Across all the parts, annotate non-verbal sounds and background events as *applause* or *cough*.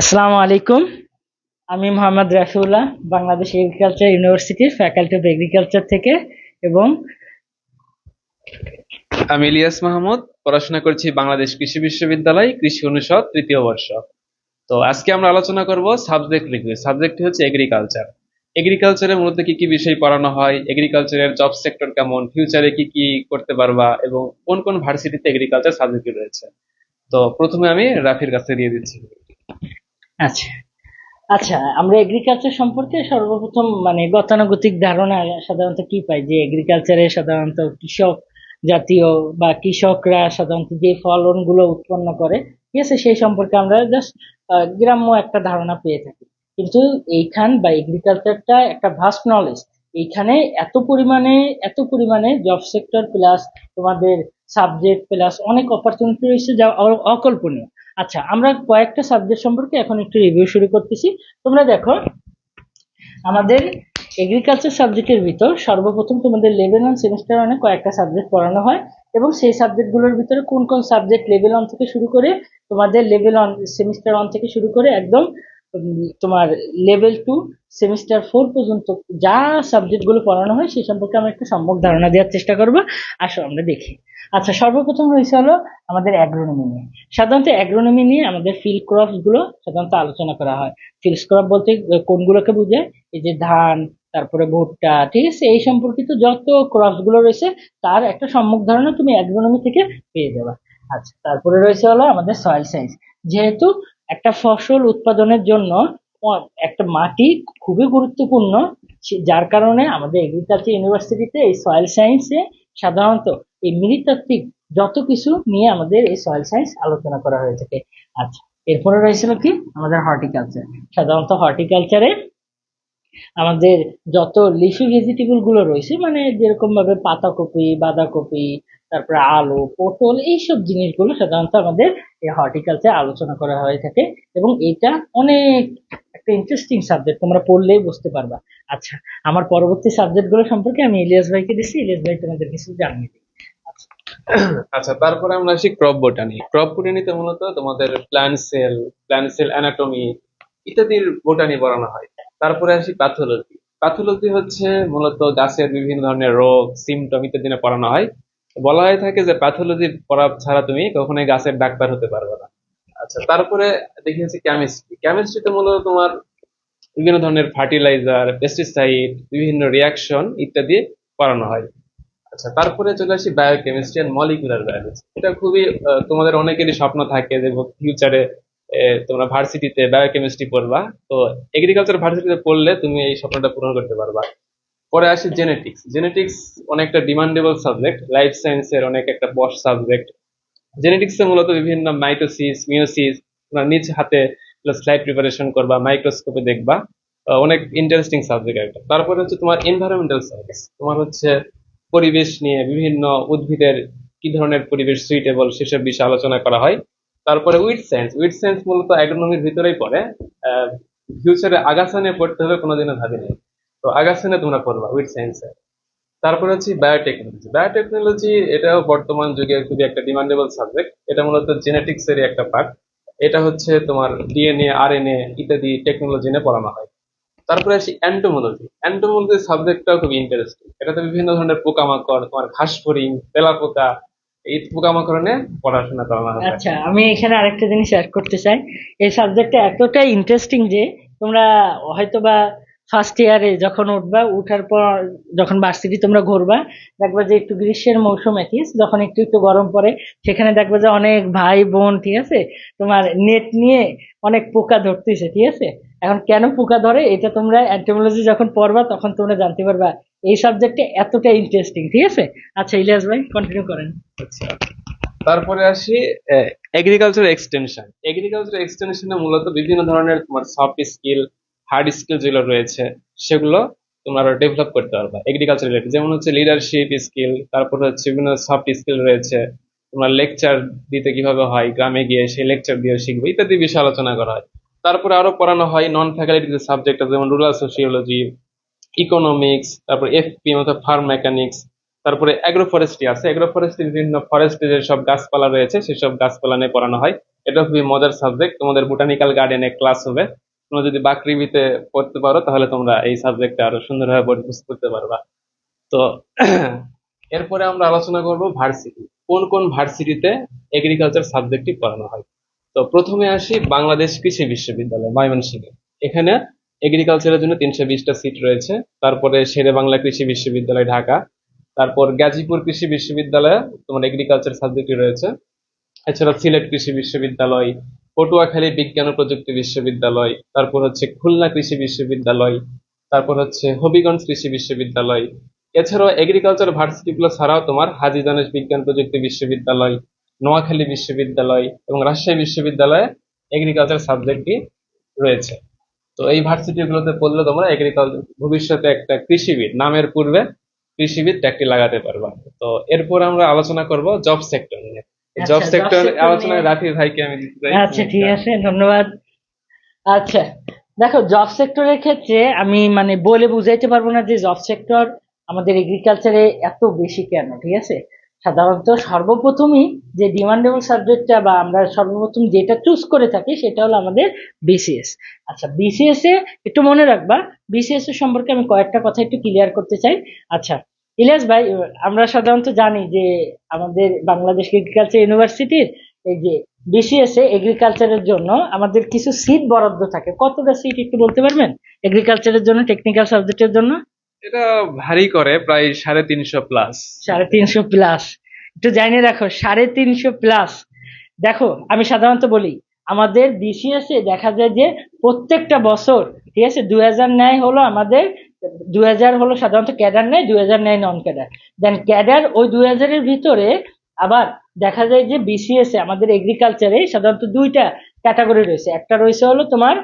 আসসালামু আলাইকুম। আমি মোহাম্মদ রাফিউল্লাহ, বাংলাদেশ এগ্রিকালচার ইউনিভার্সিটির ফ্যাকাল্টি অফ এগ্রিকালচার থেকে এবং আমি ইলিয়াস মাহমুদ, পড়াশোনা করছি বাংলাদেশ কৃষি বিশ্ববিদ্যালয়, কৃষি অনুষদ, তৃতীয় বর্ষ। তো আজকে আমরা আলোচনা করব সাবজেক্ট রিভিউ সাবজেক্ট হচ্ছে এগ্রিকালচার এগ্রিকালচারে মূলত কি কি বিষয় পড়ানো হয়? এগ্রিকালচারের জব সেক্টর কেমন? ফিউচারে কি কি করতে পারবা? এবং কোন কোন ভার্সিটিতে এগ্রিকালচার সাবজেক্ট রয়েছে? তো প্রথমে আমি রাফির কাছে দিয়ে দিচ্ছি। আচ্ছা। আচ্ছা আমরা এগ্রিকালচার সম্পর্কে সর্বপ্রথম মানে গতানুগতিক ধারণা সাধারণত কি পাই? যে এগ্রিকালচারে সাধারণত কৃষক জাতীয় বা কৃষকরা সাধারণত যে ফলনগুলো উৎপন্ন করে, ঠিক আছে, সেই সম্পর্কে আমরা জাস্ট গ্রাম্য একটা ধারণা পেয়ে থাকি। কিন্তু এইখান বা এগ্রিকালচারটা একটা ভাস্ট নলেজ এইখানে এত পরিমাণে এত পরিমাণে জব সেক্টর প্লাস তোমাদের সাবজেক্ট প্লাস অনেক অপরচুনিটি রয়েছে যা অকল্পনীয়। আচ্ছা আমরা কয়েকটা সাবজেক্ট সম্পর্কে এখন একটু রিভিউ শুরু করতেছি। তোমরা দেখো, আমাদের এগ্রিকালচার সাবজেক্টের ভিতর সর্বপ্রথম তোমাদের লেভেল ওয়ান সেমিস্টার ওয়ানে কয়েকটা সাবজেক্ট পড়ানো হয় এবং সেই সাবজেক্টগুলোর ভিতরে কোন কোন সাবজেক্ট লেভেল ওয়ান থেকে শুরু করে তোমাদের লেভেল ওয়ান সেমিস্টার ওয়ান থেকে শুরু করে একদম তোমার লেভেল টু সেমিস্টার ফোর পর্যন্ত যা সাবজেক্টগুলো পড়ানো হয়, সেই সম্পর্কে আমরা একটু সম্যক ধারণা দেওয়ার চেষ্টা করব। আসো, আমরা দেখি। আচ্ছা সর্বপ্রথম রয়েছে হলো আমাদের অ্যাগ্রোনমি নিয়ে। সাধারণত অ্যাগ্রোনমি নিয়ে আমাদের ফিল্ড ক্রপসগুলো সাধারণত আলোচনা করা হয়। ফিল্ড ক্রপ বলতে কোনগুলোকে বোঝায়? এই যে ধান, তারপরে ভুট্টা, ঠিক আছে? এই সম্পর্কিত যত ক্রপসগুলো রয়েছে, তার একটা সম্মুখ ধারণা তুমি অ্যাগ্রোনমি থেকে পেয়ে যাবে। আচ্ছা তারপরে রয়েছে হলো আমাদের সয়েল সায়েন্স যেহেতু একটা ফসল উৎপাদনের জন্য একটা মাটি খুবই গুরুত্বপূর্ণ যার কারণে আমাদের এগ্রিকালচার ইউনিভার্সিটিতে এই সয়েল সায়েন্সে সাধারণত এই নৃতাত্ত্বিক যত কিছু নিয়ে আমাদের এই সয়েল সায়েন্স আলোচনা করা হয়ে থাকে। আচ্ছা এরপরে রয়েছিল কি? আমাদের হর্টিকালচার সাধারণত হর্টিকালচারে আমাদের যত লিফি ভেজিটেবলগুলো রয়েছে মানে যেরকম ভাবে পাতাকপি, বাঁধাকপি তারপরে আলু, পটল এইসব জিনিসগুলো সাধারণত আমাদের এই হর্টিকালচার আলোচনা করা হয়ে থাকে এবং এটা অনেক একটা ইন্টারেস্টিং সাবজেক্ট তোমরা পড়লেই বুঝতে পারবা। আচ্ছা আমার পরবর্তী সাবজেক্টগুলো সম্পর্কে আমি ইলিয়াস ভাইকে দিচ্ছি ইলিয়াস ভাই তোমাদের কিছু জানিয়ে দিই আচ্ছা তারপরে আমরা আসি ক্রপ বোটানি ক্রপ বোটানিতে মূলত তোমাদের plant cell plant cell anatomy ইত্যাদির বোটানি পড়ানো হয়। তারপরে আসি প্যাথোলজি প্যাথোলজি হচ্ছে মূলত গাছের বিভিন্ন ধরনের রোগ সিমটম ইত্যাদি পড়ানো হয়। বলা হয়ে থাকে যে প্যাথোলজি পড়া ছাড়া তুমি কখনোই গাছের ডাক্তার হতে পারবে না। আচ্ছা তারপরে দেখি হচ্ছে কেমিস্ট্রি কেমিস্ট্রিতে মূলত তোমার বিভিন্ন ধরনের ফার্টিলাইজার পেস্টিসাইড বিভিন্ন রিয়াকশন ইত্যাদি পড়ানো হয়। আচ্ছা তারপরে চলে আসি বায়োকেমিস্ট্রি অ্যান্ড মলিকুলার বায়োলজি এটা খুবই তোমাদের অনেকেরই স্বপ্ন থাকে যে ফিউচারে তোমরা ভার্সিটিতে বায়োকেমিস্ট্রি পড়বা। তো এগ্রিকালচার ভার্সিটিতে পড়লে তুমি এই স্বপ্নটা পূরণ করতে পারবা। পরে আসি জেনেটিক্স জেনেটিক্স অনেকটা ডিমান্ডেবল সাবজেক্ট লাইফ সায়েন্সের অনেক একটা বস সাবজেক্ট জেনেটিক্সে মূলত বিভিন্ন মাইটোসিস মিওসিস নিজ হাতে স্লাইড প্রিপারেশন করবা মাইক্রোস্কোপে দেখবা অনেক ইন্টারেস্টিং সাবজেক্ট একটা তারপরে হচ্ছে তোমার এনভায়রনমেন্টাল সায়েন্স তোমার হচ্ছে পরিবেশ নিয়ে বিভিন্ন উদ্ভিদের কি ধরনের পরিবেশ সুইটেবল সেসব বিষয়ে আলোচনা করা হয়। তারপরে উইড সায়েন্স উইড সায়েন্স মূলত অ্যাগ্রোনমির ভিতরেই পড়ে। ফিউচারে আগাছা নিয়ে পড়তে হবে কোনোদিনও ভাবিনি। তো আগাছা নিয়ে তোমরা পড়বা উইথ সায়েন্সে তারপরে হচ্ছে বায়োটেকনোলজি বায়োটেকনোলজি এটাও বর্তমান যুগে খুবই একটা ডিমান্ডেবল সাবজেক্ট এটা মূলত জেনেটিক্স এর একটা পার্ট এটা হচ্ছে তোমার ডিএনএ আরএনএ ইত্যাদি টেকনোলজি নিয়ে পড়ানো হয়। তারপরে আসি অ্যান্টোমোলজি অ্যান্টোমোলজি সাবজেক্টটাও খুব ইন্টারেস্টিং এটাতে বিভিন্ন ধরনের পোকামাকড়, তোমার ঘাস ফড়িং তেলাপোকা, এই পোকামাকড় নিয়ে পড়াশোনা করানো হয়। আচ্ছা আমি এখানে আরেকটা জিনিস অ্যাড করতে চাই। এই সাবজেক্টটা এতটাই ইন্টারেস্টিং যে তোমরা হয়তোবা ফার্স্ট ইয়ারে যখন উঠবা, উঠার পর যখন ভার্সিটি তোমরা ঘুরবা, দেখবা যে একটু গ্রীষ্মের মৌসুমে আছে যখন একটু একটু গরম পড়ে, সেখানে দেখবা যে অনেক ভাই বোন, ঠিক আছে? তোমার নেট নিয়ে অনেক পোকা ধরতেছে, ঠিক আছে? এখন কেন পোকা ধরে? এটা তোমরা অ্যান্টোমোলজি যখন পড়বা, তখন তোমরা জানতে পারবা এই সাবজেক্টে এতটা ইন্টারেস্টিং ঠিক আছে? আচ্ছা ইলিয়াস ভাই কন্টিনিউ করেন। আচ্ছা। তারপরে আসি এগ্রিকালচার এক্সটেনশন এগ্রিকালচার এক্সটেনশনে মূলত বিভিন্ন ধরনের তোমার সফট স্কিল হার্ড স্কিল যেগুলো রয়েছে, সেগুলো তোমরা ডেভেলপ করতে পারবা। এগ্রিকালচার রিলেটেড যেমন হচ্ছে লিডারশিপ স্কিল তারপর হচ্ছে বিভিন্ন সফট স্কিল রয়েছে। তোমার লেকচার দিতে কীভাবে হয়, গ্রামে গিয়ে সেই লেকচার দিয়ে শিখবে, ইত্যাদি বিষয়ে আলোচনা করা হয়। তারপরে আরও পড়ানো হয় নন ফ্যাকাল্টি যে সাবজেক্ট যেমন রুরাল সোশিওলজি ইকোনমিক্স তারপর এফপি অর্থাৎ ফার্ম মেকানিক্স তারপরে অ্যাগ্রো ফরেস্ট্রি আছে। অ্যাগ্রো ফরেস্ট্রি বিভিন্ন ফরেস্টে যেসব গাছপালা রয়েছে, সেসব গাছপালা নিয়ে পড়ানো হয়। এটা খুবই মজার সাবজেক্ট তোমাদের বোটানিক্যাল গার্ডেনে ক্লাস হবে। তোমরা যদি বাকৃবিতে পড়তে পারো, তাহলে তোমরা এই সাবজেক্টটা আরও সুন্দরভাবে বুঝ করতে পারবা। তো, *clears throat* এরপরে আমরা আলোচনা করব ভার্সিটি। কোন কোন ভার্সিটিতে এগ্রিকালচার সাবজেক্টটি পড়ানো হয়? তো, প্রথমে আসি বাংলাদেশ কৃষি বিশ্ববিদ্যালয়, ময়মনসিংহে। এখানে এগ্রিকালচারের জন্য তিনশো বিশটা সিট রয়েছে। তারপরে শেরে বাংলা কৃষি বিশ্ববিদ্যালয়, ঢাকা। তারপর গাজীপুর কৃষি বিশ্ববিদ্যালয়ে তোমার এগ্রিকালচার সাবজেক্টটি রয়েছে। এছাড়া সিলেট কৃষি বিশ্ববিদ্যালয় পটুয়াখালী বিজ্ঞান ও প্রযুক্তি বিশ্ববিদ্যালয়, তারপর হচ্ছে খুলনা কৃষি বিশ্ববিদ্যালয়, তারপর হচ্ছে হবিগঞ্জ কৃষি বিশ্ববিদ্যালয়। এছাড়াও এগ্রিকালচার ভার্সিটিগুলো ছাড়াও তোমার হাজী দানেশ বিজ্ঞান প্রযুক্তি বিশ্ববিদ্যালয়, নোয়াখালী বিশ্ববিদ্যালয় এবং রাজশাহী বিশ্ববিদ্যালয়ে এগ্রিকালচার সাবজেক্টটি রয়েছে। তো এই ভার্সিটিগুলোতে পড়লে তোমরা এগ্রিকালচার ভবিষ্যতে একটা কৃষিবিদ, নামের পূর্বে কৃষিবিদ ট্যাগটি লাগাতে পারবা। তো এরপর আমরা আলোচনা করব জব সেক্টর নিয়ে। জব সেক্টর আলোচনায় নিয়ে- রাফি ভাইকে আমি দিতে চাই। আচ্ছা ঠিক আছে ধন্যবাদ। আচ্ছা দেখো জব সেক্টরের ক্ষেত্রে আমি মানে বলে বুঝাইতে পারব না যে জব সেক্টর আমাদের এগ্রিকালচারে এত বেশি কেন ঠিক আছে? সাধারণত সর্বপ্রথমই যে ডিমান্ডেবল সাবজেক্টটা বা আমরা সর্বপ্রথম যেটা চুজ করে থাকি সেটা হলো আমাদের বিসিএস আচ্ছা বিসিএস এ একটু মনে রাখবা বিসিএস এর সম্পর্কে আমি কয়েকটা কথা একটু ক্লিয়ার করতে চাই। আচ্ছা ইলিয়াস ভাই আমরা সাধারণত জানি যে আমাদের বাংলাদেশ এগ্রিকালচার ইউনিভার্সিটির এই যে বিসিএস এ এগ্রিকালচারের জন্য আমাদের কিছু সিট বরাদ্দ থাকে। কতটা সিট একটু বলতে পারবেন? এগ্রিকালচারের জন্য টেকনিক্যাল সাবজেক্টের জন্য? এটা ভারী করে প্রায় সাড়ে তিনশো প্লাস সাড়ে তিনশো প্লাস একটু জানিয়ে রাখো সাড়ে তিনশো প্লাস দেখো আমি সাধারণত বলি আমাদের বিসিএস এ দেখা যায় যে প্রত্যেকটা বছর ঠিক আছে দুই হাজার নেয় হলো আমাদের দুই হাজার হলো সাধারণত ক্যাডার নেয়, দুই হাজার নেয় নন ক্যাডার দেন ক্যাডার ওই দুই হাজারের ভিতরে আবার দেখা যায় যে বিসিএস আমাদের এগ্রিকালচারে সাধারণত দুইটা ক্যাটাগরি রয়েছে। একটা রয়েছে হলো তোমার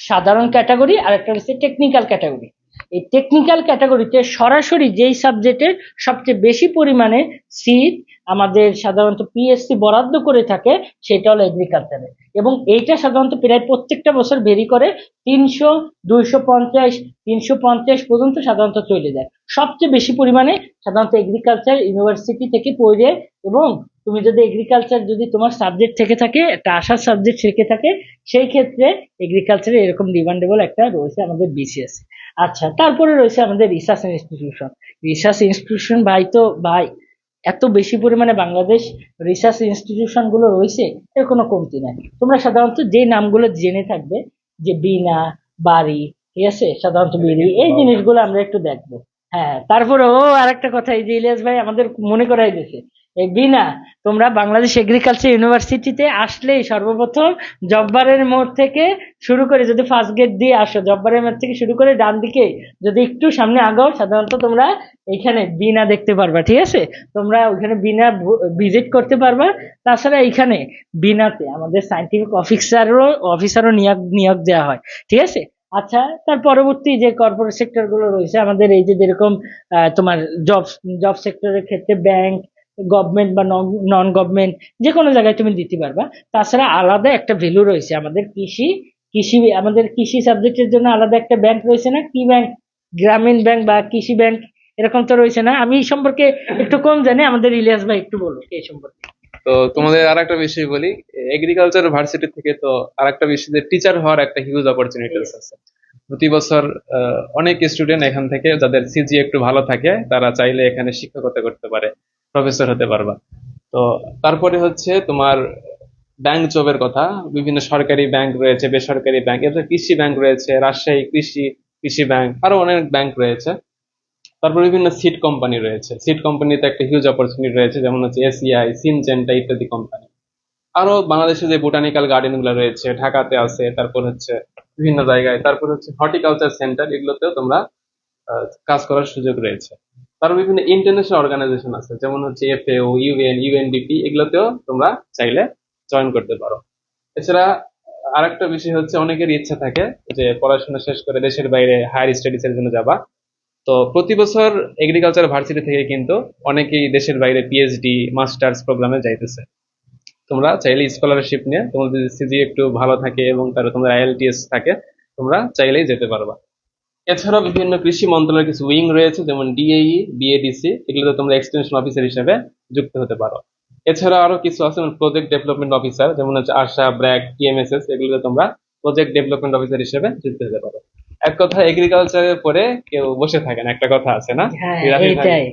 সাধারণ ক্যাটাগরি আর একটা রয়েছে টেকনিক্যাল ক্যাটাগরি এই টেকনিক্যাল ক্যাটাগরিতে সরাসরি যেই সাবজেক্টের সবচেয়ে বেশি পরিমাণে সিট আমাদের সাধারণত পিএসসি বরাদ্দ করে থাকে, সেটা হলো এগ্রিকালচারে এবং এইটা সাধারণত প্রায় প্রত্যেকটা বছর ভেরি করে তিনশো, দুইশো পঞ্চাশ, তিনশো পঞ্চাশ পর্যন্ত সাধারণত চলে যায়। সবচেয়ে বেশি পরিমাণে সাধারণত এগ্রিকালচার ইউনিভার্সিটি থেকে পড়ে এবং তুমি যদি এগ্রিকালচার যদি তোমার সাবজেক্ট থেকে থাকে, একটা আশার সাবজেক্ট থেকে থাকে, সেই ক্ষেত্রে এগ্রিকালচারে এরকম ডিমান্ডেবল একটা রয়েছে আমাদের বিসিএস আচ্ছা তারপরে রয়েছে আমাদের রিসার্চ ইনস্টিটিউশন রিসার্চ ইনস্টিটিউশন ভাই তো ভাই এত বেশি পরিমাণে বাংলাদেশ রিসার্চ ইনস্টিটিউশনগুলো রয়েছে এর কোনো কমতি নাই। তোমরা সাধারণত যে নামগুলো জেনে থাকবে যে বিনা বাড়ি ঠিক আছে? সাধারণত বিড়ি এই জিনিসগুলো আমরা একটু দেখব। হ্যাঁ তারপরে ও আরেকটা কথা এই যে ইলিয়াস ভাই আমাদের মনে করাই দিয়েছে বিনা তোমরা বাংলাদেশ এগ্রিকালচার ইউনিভার্সিটিতে আসলেই সর্বপ্রথম জব্বারের মোড় থেকে শুরু করে, যদি ফার্স্ট গেট দিয়ে আসো, জব্বারের মোড় থেকে শুরু করে ডান দিকে যদি একটু সামনে আগাও, সাধারণত তোমরা এখানে বিনা দেখতে পারবা, ঠিক আছে? তোমরা ওইখানে বিনা ভিজিট করতে পারবা। তাছাড়া এখানে বিনাতে আমাদের সাইন্টিফিক অফিসারও অফিসারও নিয়োগ নিয়োগ দেওয়া হয়, ঠিক আছে? আচ্ছা তার পরবর্তী যে কর্পোরেট সেক্টরগুলো রয়েছে, আমাদের এই যে যেরকম তোমার জব জব সেক্টরের ক্ষেত্রে ব্যাংক গভর্নমেন্ট বা নন গভর্নমেন্ট যে কোনো জায়গায় তুমি দিতে পারবা। তাছাড়া আলাদা একটা ভ্যালু রয়েছে আমাদের কৃষি কৃষি আমাদের কৃষি সাবজেক্টের জন্য আলাদা একটা ব্যাংক রয়েছে না? কি ব্যাংক গ্রামীণ ব্যাংক বা কৃষি ব্যাংক এরকম তো রয়েছে না? আমি এই সম্পর্কে একটু কম জানি আমাদের ইলিয়াস ভাই একটু বলুন এই সম্পর্কে। তো তোমাদের আর একটা বিষয় বলি এগ্রিকালচার ভার্সিটি থেকে তো আর একটা বিষয় যে টিচার হওয়ার একটা হিউজ অপরচুনিটিস আছে। প্রতি বছর আহ, অনেক স্টুডেন্ট এখান থেকে যাদের সিজি একটু ভালো থাকে তারা চাইলে এখানে শিক্ষকতা করতে পারে। প্রফেসর হতে পারবা। তো তারপরে হচ্ছে তোমার ব্যাংক জবের কথা। বিভিন্ন সরকারি ব্যাংক রয়েছে, বেসরকারি ব্যাংক এছাড়া কৃষি ব্যাংক রয়েছে, রাজশাহী কৃষি কৃষি ব্যাংক আরও অনেক ব্যাংক রয়েছে। তারপর বিভিন্ন সিট কোম্পানি রয়েছে। সিট কোম্পানিতে একটা হিউজ অপরচুনিটি রয়েছে, যেমন হচ্ছে এসিআই সিনজেন্টা ইত্যাদি কোম্পানি আরও বাংলাদেশে যে বোটানিক্যাল গার্ডেনগুলো রয়েছে, ঢাকাতে আছে, তারপর হচ্ছে বিভিন্ন জায়গায়। তারপর হচ্ছে হর্টিকালচার সেন্টার এগুলোতেও তোমরা কাজ করার সুযোগ রয়েছে। তারপর বিভিন্ন ইন্টারন্যাশনাল অর্গানাইজেশন আছে, যেমন হচ্ছে এফএও ইউএন ইউএনডিপি এগুলোতেও তোমরা চাইলে জয়েন করতে পারো। এছাড়া আরেকটা বিষয় হচ্ছে অনেকের ইচ্ছা থাকে যে পড়াশোনা শেষ করে দেশের বাইরে হায়ার স্টাডিজ এর জন্য যাবা। তো প্রতি বছর এগ্রিকালচার ভার্সিটি থেকে কিন্তু অনেকেই দেশের বাইরে পিএইচডি মাস্টার্স প্রোগ্রামে যাইতেছে। তোমরা চাইলে স্কলারশিপ নিয়ে, তোমাদের সিজি একটু ভালো থাকে এবং তার তোমাদের আইএলটিএস থাকে, তোমরা চাইলেই যেতে পারবা। এছাড়াও বিভিন্ন কৃষি মন্ত্রণালয়ের কিছু উইং রয়েছে যেমন E, ডিএই বিএডিসি এগুলোতে তোমরা এক্সটেনশন অফিসার হিসেবে যুক্ত হতে পারো। এছাড়া আরও কিছু আছে প্রজেক্ট ডেভেলপমেন্ট অফিসার যেমন হচ্ছে আশা ব্র্যাক টিএমএসএস এগুলোতে তোমরা প্রজেক্ট ডেভেলপমেন্ট অফিসার হিসেবে যুক্ত হতে পারো। এক কথা এগ্রিকালচারের পরে কেউ বসে থাকে না একটা কথা আছে না? হ্যাঁ রাফি ভাই? এইটাই।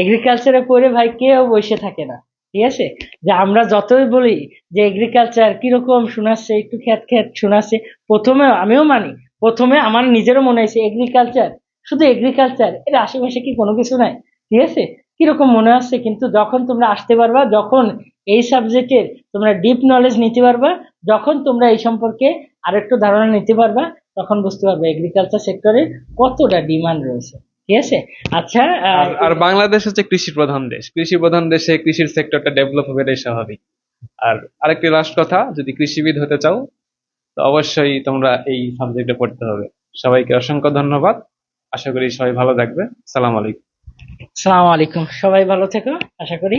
এগ্রিকালচারে পড়ে ভাই কেউ বসে থাকে না ঠিক আছে? যে আমরা যতই বলি যে এগ্রিকালচার কীরকম শোনাচ্ছে একটু খ্যাত খ্যাত শোনাচ্ছে প্রথমে আমিও মানি প্রথমে আমার নিজেরও মনে হয়েছে এগ্রিকালচার শুধু এগ্রিকালচার এর আশেপাশে কি কোনো কিছু নাই? ঠিক আছে? কীরকম মনে হচ্ছে? কিন্তু যখন তোমরা আসতে পারবা, যখন এই সাবজেক্টের তোমরা ডিপ নলেজ নিতে পারবা, যখন তোমরা এই সম্পর্কে আরেকটু ধারণা নিতে পারবা, তখন বুঝতে পারবে এগ্রিকালচার সেক্টরে কতটা ডিমান্ড রয়েছে। ঠিক আছে? আচ্ছা আর আর বাংলাদেশ হচ্ছে কৃষি প্রধান দেশ। কৃষি প্রধান দেশে কৃষির সেক্টরটা ডেভেলপ হবে এটাই স্বাভাবিক। আর আরেকটি লাস্ট কথা, যদি কৃষিবিদ হতে চাও তো অবশ্যই তোমরা এই সাবজেক্টে পড়তে হবে। সবাইকে অসংখ্য ধন্যবাদ। আশা করি সবাই ভালো থাকবে। সালাম আলাইকুম। সালাম আলাইকুম। সবাই ভালো থেকো। আশা করি